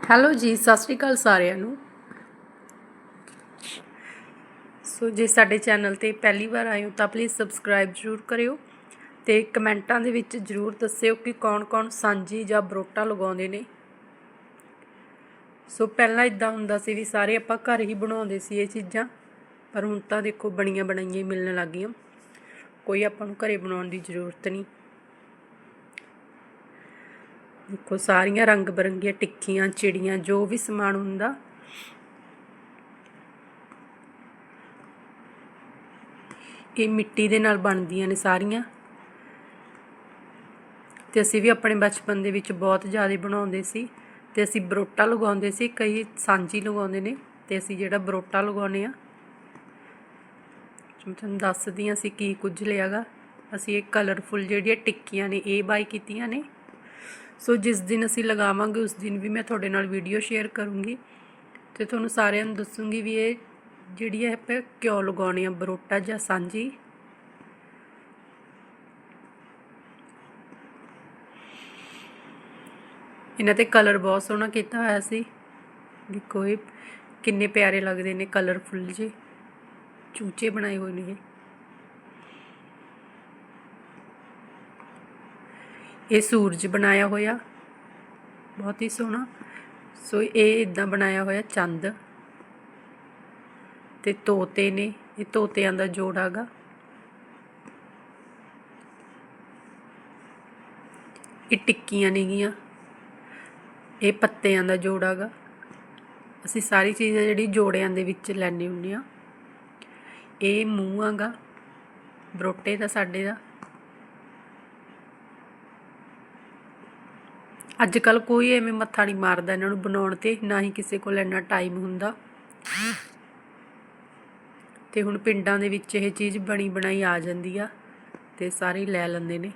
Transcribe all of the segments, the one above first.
Hello ਜੀ, ਸਤਿ ਸ਼੍ਰੀ ਅਕਾਲ ਸਾਰਿਆਂ ਨੂੰ। ਸੋ ਜੇ ਸਾਡੇ ਚੈਨਲ ਤੇ ਪਹਿਲੀ ਵਾਰ ਆਏ ਹੋ ਤਾਂ ਪਲੀਜ਼ ਸਬਸਕ੍ਰਾਈਬ ਜ਼ਰੂਰ ਕਰਿਓ ਤੇ ਕਮੈਂਟਾਂ ਦੇ ਵਿੱਚ ਜ਼ਰੂਰ ਦੱਸਿਓ ਕਿ ਕੌਣ-ਕੌਣ ਸਾਂਝੀ ਜਾਂ ਬਰੋਟਾ ਲਗਾਉਂਦੇ ਨੇ। ਸੋ ਪਹਿਲਾਂ ਇਦਾਂ ਹੁੰਦਾ ਸੀ ਵੀ ਸਾਰੇ ਆਪਾਂ ਘਰ ਹੀ ਬਣਾਉਂਦੇ ਸੀ ਇਹ ਚੀਜ਼ਾਂ, ਪਰ ਹੁਣ ਤਾਂ ਦੇਖੋ ਬਣੀਆਂ ਬਣਾਈਆਂ ਹੀ ਮਿਲਣ ਲੱਗ ਗਈਆਂ ਕੋਈ ਆਪਾਂ ਨੂੰ ਘਰੇ ਬਣਾਉਣ ਦੀ ਜ਼ਰੂਰਤ ਨਹੀਂ। ਦੇਖੋ, ਸਾਰੀਆਂ ਰੰਗ ਬਰੰਗੀਆਂ ਟਿੱਕੀਆਂ, ਚਿੜੀਆਂ, ਜੋ ਵੀ ਸਮਾਨ ਹੁੰਦਾ। ਇਹ ਮਿੱਟੀ ਦੇ ਨਾਲ ਬਣਦੀਆਂ ਨੇ ਸਾਰੀਆਂ। ਤੇ ਅਸੀਂ ਵੀ ਆਪਣੇ ਬਚਪਨ ਦੇ ਵਿੱਚ ਬਹੁਤ ਜ਼ਿਆਦਾ ਬਣਾਉਂਦੇ ਸੀ। ਤੇ ਅਸੀਂ ਬਰੋਟਾ ਲਗਾਉਂਦੇ ਸੀ, ਕਈ ਸਾਂਝੀ ਲਗਾਉਂਦੇ ਨੇ। ਤੇ ਅਸੀਂ ਜਿਹੜਾ ਬਰੋਟਾ ਲਗਾਉਂਦੇ ਆ ਮੈਂ ਤੁਹਾਨੂੰ ਦੱਸਦੀ ਹਾਂ ਅਸੀਂ ਕੀ ਕੁਝ ਲਿਆਗਾ। ਅਸੀਂ ਇਹ ਕਲਰਫੁਲ ਜਿਹੜੀਆਂ ਟਿੱਕੀਆਂ ਨੇ, ਇਹ ਬਾਈ ਕੀਤੀਆਂ ਨੇ। ਸੋ ਜਿਸ ਦਿਨ ਅਸੀਂ ਲਗਾਵਾਂਗੇ, ਉਸ ਦਿਨ ਵੀ ਮੈਂ ਤੁਹਾਡੇ ਨਾਲ ਵੀਡੀਓ ਸ਼ੇਅਰ ਕਰੂੰਗੀ। ਤੇ ਤੁਹਾਨੂੰ ਸਾਰਿਆਂ ਨੂੰ ਦੱਸੂੰਗੀ ਵੀ ਇਹ ਜਿਹੜੀ ਹੈ ਆਪਾਂ ਕਿਉਂ ਲਗਾਉਣੀ ਆ, ਬਰੋਟਾ ਜਾਂ ਸਾਂਝੀ। ਇਹਨਾਂ ਤੇ ਕਲਰ ਬਹੁਤ ਸੋਹਣਾ ਕੀਤਾ ਹੋਇਆ ਸੀ। ਦੇਖੋ ਇਹ ਕਿੰਨੇ ਪਿਆਰੇ ਲੱਗਦੇ ਨੇ ਕਲਰਫੁੱਲ ਜੇ ਚੂਚੇ ਬਣਾਏ ਹੋਏ ਨੇ ਇਹ ਸੂਰਜ ਬਣਾਇਆ ਹੋਇਆ। ਬਹੁਤ ਹੀ ਸੋਹਣਾ। ਸੋ ਇਹ ਇਦਾਂ ਬਣਾਇਆ ਹੋਇਆ ਚੰਦ। ਤੇ ਤੋਤੇ ਨੇ, ਇਹ ਤੋਤਿਆਂ ਦਾ ਜੋੜ ਹੈਗਾ ਇਹ ਟਿੱਕੀਆਂ ਨੇਗੀਆਂ। ਇਹ ਪੱਤਿਆਂ ਦਾ ਜੋੜ ਹੈਗਾ ਅਸੀਂ ਸਾਰੀ ਚੀਜ਼ਾਂ ਜਿਹੜੀ ਜੋੜਿਆਂ ਦੇ ਵਿੱਚ ਲੈਣੇ ਹੁੰਦੇ ਆ ਇਹ ਮੂੰਹ ਹੈਗਾ ਬਰੋਟੇ ਦਾ, ਸਾਡੇ ਦਾ। ਅੱਜ ਕੱਲ ਕੋਈ ਐਵੇਂ ਮੱਥਾ ਨਹੀਂ ਮਾਰਦਾ ਇਹਨਾਂ ਨੂੰ ਬਣਾਉਣ ਤੇ, ਨਾ ਹੀ ਕਿਸੇ ਕੋਲ ਇੰਨਾ ਟਾਈਮ ਹੁੰਦਾ। ਤੇ ਹੁਣ ਪਿੰਡਾਂ ਦੇ ਵਿੱਚ ਇਹ ਚੀਜ਼ ਬਣੀ ਬਣਾਈ ਆ ਜਾਂਦੀ ਆ, ਤੇ ਸਾਰੇ ਲੈ ਲੈਂਦੇ ਨੇ।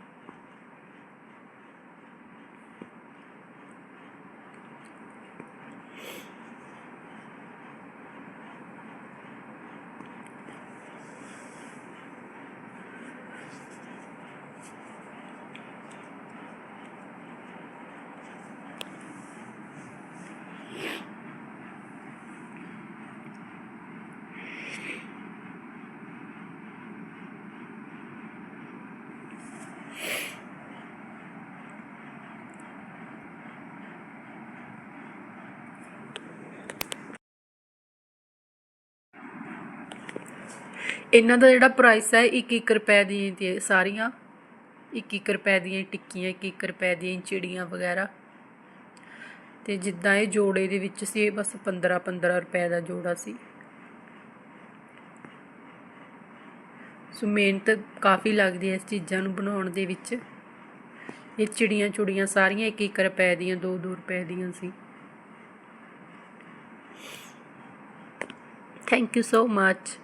ਇਹਨਾਂ ਦਾ ਜਿਹੜਾ ਪ੍ਰਾਈਸ ਹੈ 1-1 ਰੁਪਏ ਦੀਆਂ ਤੇ ਸਾਰੀਆਂ 1-1 ਰੁਪਏ ਦੀਆਂ ਟਿੱਕੀਆਂ 1-1 ਰੁਪਏ ਦੀਆਂ ਚਿੜੀਆਂ ਵਗੈਰਾ। ਤੇ ਜਿੱਦਾਂ ਇਹ ਜੋੜੇ ਦੇ ਵਿੱਚ ਸੀ, ਇਹ ਬਸ 15-15 ਰੁਪਏ ਦਾ ਜੋੜਾ ਸੀ। ਸੋ ਮਿਹਨਤ ਕਾਫੀ ਲੱਗਦੀ ਹੈ ਇਸ ਚੀਜ਼ਾਂ ਨੂੰ ਬਣਾਉਣ ਦੇ ਵਿੱਚ। ਇਹ ਚਿੜੀਆਂ ਚੁੜੀਆਂ ਸਾਰੀਆਂ 1-1 ਰੁਪਏ ਦੀਆਂ 2-2 ਰੁਪਏ ਦੀਆਂ ਸੀ। Thank you so much